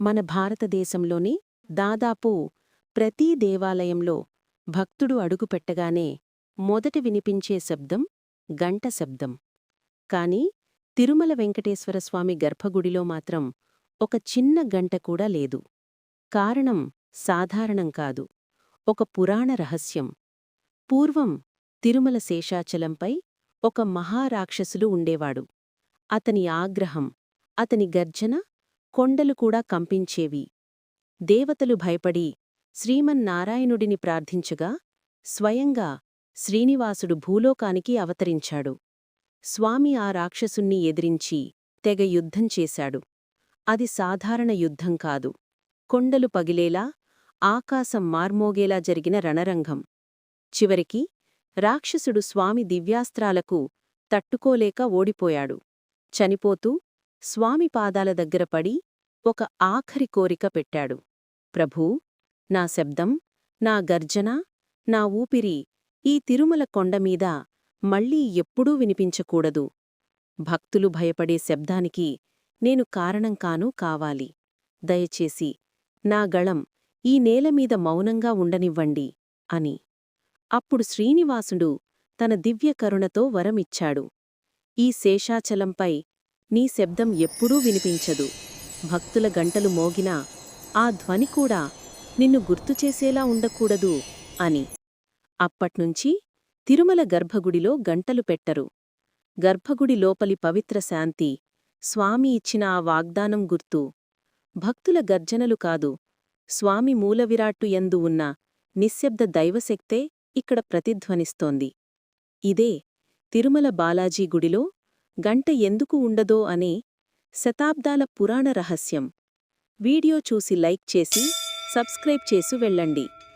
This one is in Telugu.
మన భారతదేశంలోని దాదాపు ప్రతి దేవాలయంలో భక్తుడు అడుగుపెట్టగానే మొదట వినిపించే శబ్దం గంట శబ్దం. కాని తిరుమల వెంకటేశ్వర స్వామి గర్భగుడిలో మాత్రం ఒక చిన్న గంట కూడా లేదు. కారణం సాధారణం కాదు. ఒక పురాణ రహస్యం. పూర్వం తిరుమల శేషాచలంపై ఒక మహారాక్షసులు ఉండేవాడు. అతని ఆగ్రహం అతని గర్జన కొండలు కూడా కంపించేవి. దేవతలు భయపడి శ్రీమన్నారాయణుడిని ప్రార్థించగా స్వయంగా శ్రీనివాసుడు భూలోకానికి అవతరించాడు. స్వామి ఆ రాక్షసుణ్ణి ఎదిరించి తెగ యుద్ధం చేశాడు. అది సాధారణ యుద్ధం కాదు. కొండలు పగిలేలా ఆకాశం మార్మోగేలా జరిగిన రణరంగం. చివరికి రాక్షసుడు స్వామి దివ్యాస్త్రాలకు తట్టుకోలేక ఓడిపోయాడు. చనిపోతూ స్వామి పాదాల దగ్గర పడి ఒక ఆఖరి కోరిక పెట్టాడు. ప్రభూ నా శబ్దం నా గర్జన నా ఊపిరి ఈ తిరుమల కొండమీద మళ్ళీ ఎప్పుడూ వినిపించకూడదు. భక్తులు భయపడే శబ్దానికి నేను కారణం కాను కావాలి. దయచేసి నా గళం ఈ నేలమీద మౌనంగా ఉండనివ్వండి అని. అప్పుడు శ్రీనివాసుడు తన దివ్యకరుణతో వరమిచ్చాడు. ఈ శేషాచలంపై నీ శబ్దం ఎప్పుడూ వినిపించదు. భక్తుల గంటలు మోగినా ఆ ధ్వని కూడా నిన్ను గుర్తుచేసేలా ఉండకూడదు అని. అప్పట్నుంచి తిరుమల గర్భగుడిలో గంటలు పెట్టరు. గర్భగుడి లోపలి పవిత్ర శాంతి స్వామి ఇచ్చిన ఆ వాగ్దానం గుర్తు. భక్తుల గర్జనలు కాదు స్వామి మూలవిరాట్టు యందు ఉన్న నిశ్శబ్ద దైవశక్తే ఇక్కడ ప్రతిధ్వనిస్తోంది. ఇదే తిరుమల బాలాజీ గుడిలో గంట ఎందుకు ఉండదో అనే శతాబ్దాల పురాణ రహస్యం. వీడియో చూసి లైక్ చేసి సబ్స్క్రైబ్ చేసి వెళ్ళండి.